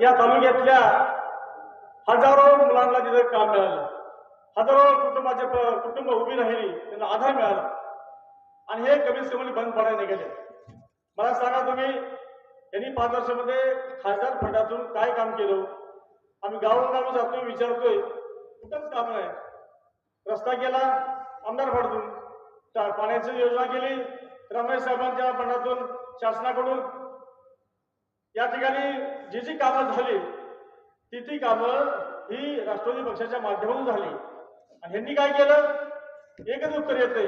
या तालुक्यातल्या हजारो मुलांना तिथे काम मिळालं. हजारो कुटुंबाचे प- कुटुंब उभी राहिली त्यांना आधार मिळाला. आणि हे कमीत कमी बंद पडायला निघाले. मला सांगा तुम्ही यांनी पाच वर्षामध्ये खासदार फंडातून काय काम केलं? आम्ही गावोगावी जातोय विचारतोय. कुठंच काम नाही. रस्ता केला आमदार फंडातून. पाण्याची योजना केली रमेश साहेबांच्या फंडातून शासनाकडून या ठिकाणी जी जी कामं झाली ती ती कामं ही राष्ट्रवादी पक्षाच्या माध्यमातून झाली. आणि ह्यांनी काय केलं? एकच उत्तर येते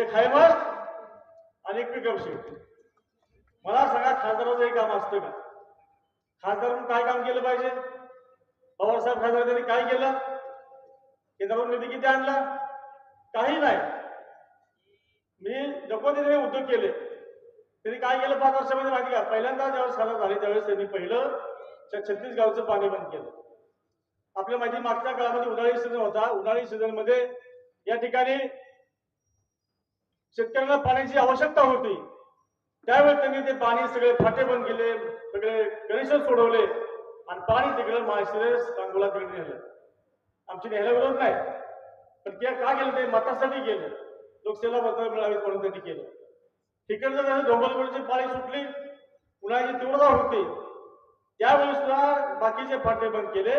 एक हायमस आणि एक पिकअप शीट मला सांगा खासदाराचं हे काम असतं का? खासदारांनी काय काम केलं पाहिजे? पवारसाहेब खासदार त्यांनी काय केलं? केंद्रावर निधी किती आणला? काही नाही. मी नको तिथे उद्योग केले. त्यांनी काय केलं? पाच वर्षामध्ये माहिती का पहिल्यांदा ज्यावेळेस खासदार झाली त्यावेळेस त्यांनी पहिलं छत्तीसगावचं पाणी बंद केलं. आपल्या माहिती मागच्या काळामध्ये उन्हाळी सीझन होता. उन्हाळी सीझनमध्ये या ठिकाणी शेतकऱ्यांना पाण्याची आवश्यकता होती. त्यावेळेस त्यांनी ते पाणी सगळे फाटे बंद केले सगळे कनेक्शन सोडवले आणि पाणी तिकडे माळशिरस सांगोला तिकडे नेलं. आमची न्यायला विरोध नाही. पण ते का केलं? ते मतासाठी केलं. लोकसेला मतं मिळावीत म्हणून त्यांनी केलं. तिकडचं जसं डोंबलगडची पाळी सुटली उन्हाची तीव्रता होती त्यावेळेस सुद्धा बाकीचे फाटे बंद केले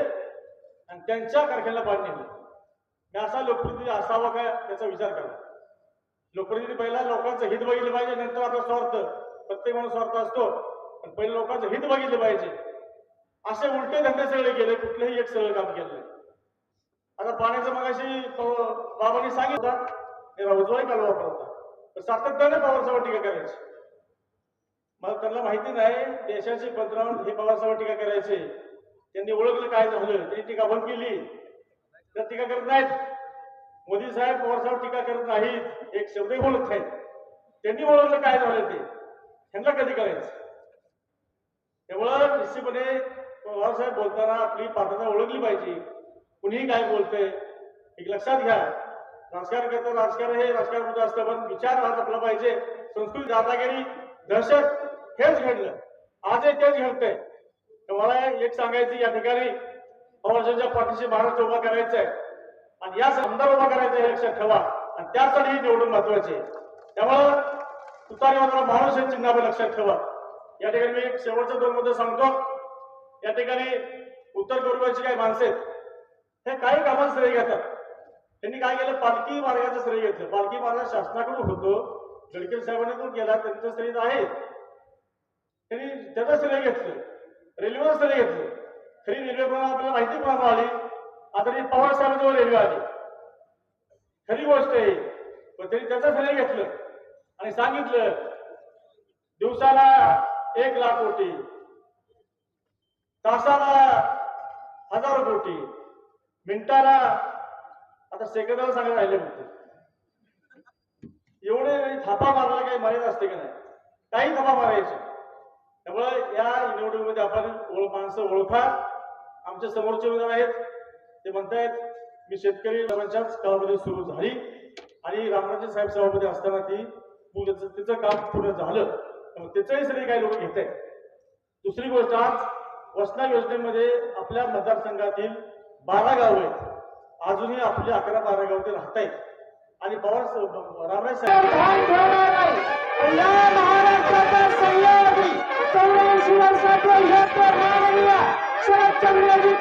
आणि त्यांच्या कारखान्याला पाणी नेले. मी असा लोकप्रतिनिधी असावा काय त्याचा विचार करा. लोकप्रतिनिधी पहिला लोकांचं हित बघितलं पाहिजे नंतर आपला स्वार्थ प्रत्येक माणूस स्वार्थ असतो पण पहिले लोकांचं हित बघितलं पाहिजे. असे उलटे धंदे सगळे केले कुठलंही एक सगळं काम केलं आता पाण्याचं मगाशी प- बाबांनी सांगितलं हे उजवाही काल वापरतो तर सातत्याने पवारसाहेब टीका करायची. मला त्यांना माहिती नाही देशाचे पंतप्रधान हे पवारसाहेब टीका करायचे. त्यांनी ओळखलं काय झालं त्यांनी टीका बंद केली. तर टीका करत नाहीत. मोदी साहेब पवारसाहेब टीका करत नाहीत. एक शब्दही बोलत नाहीत. त्यांनी ओळखलं काय झालं ते? त्यांना कधी करायचं त्यामुळं निश्चितपणे पवारसाहेब बोलताना आपली पात्रता ओळखली पाहिजे. कुणीही काय बोलतंय एक लक्षात घ्या. राजकारण करतात राजकारण हे राजकारण असतं पण विचार हा जपला पाहिजे. संस्कृती दादागिरी दहशत हेच घडलं. आजही तेच घडतंय. तर मला एक सांगायचं या ठिकाणी पवारसाहेबच्या पाठीशी महाराष्ट्र उभा करायचा आहे आणि या आमदार उभा करायचं हे लक्षात ठेवा. आणि त्यासाठी ही निवडून महत्वाची आहे. त्यामुळं तुतारी मात्र महाराष्ट्र चिन्हावर लक्षात ठेवा. या ठिकाणी मी एक शेवटचा दोन मुद्दे सांगतो. या ठिकाणी उत्तर गोरगावची काही माणसं आहेत. हे काही कामात श्रेय घेतात. त्यांनी काय केलं? पालखी मार्गाचं श्रेय घेतलं पालखी मार्ग शासनाकडून होतो. गडकरी साहेबांनी तो गेला त्यांचं श्रेय आहे. त्यांनी त्याचं श्रेय घेतलं. रेल्वेवर श्रेय घेतलं. खरी रेल्वे पण आपल्याला माहिती पण आली. आता ती पवार साहेबांजवळ रेल्वे आली. खरी गोष्ट आहे. पण त्यांनी त्याचं श्रेय घेतलं. आणि सांगितलं दिवसाला एक लाख कोटी. तासाला हजार कोटी. मिनिटाला आता सेकंदाला सांगायला राहिले म्हणते एवढे थापा मारायला काही मर्यादा असते का नाही? काही थापा मारायचे. त्यामुळे या निवडणुकीमध्ये आपण ओळख माणसं ओळखा. आमच्या समोरचे उमेदवार आहेत. ते म्हणतायत मी शेतकरी लोकांच्याच काळामध्ये सुरू झाली आणि रामराजे साहेब सभापती असताना ती तिचं काम पूर्ण झालं. तर त्याचंही सगळे काही लोक घेत आहेत. दुसरी गोष्ट आज वसना योजनेमध्ये आपल्या मतदारसंघातील बारा गाव आहेत. अजूनही आपले अकरा बारा गाव ते राहत आहेत आणि पवार रामराज साहेब. चौऱ्याऐंशी वर्षाचे हे तर माननीय शरदचंद्रजी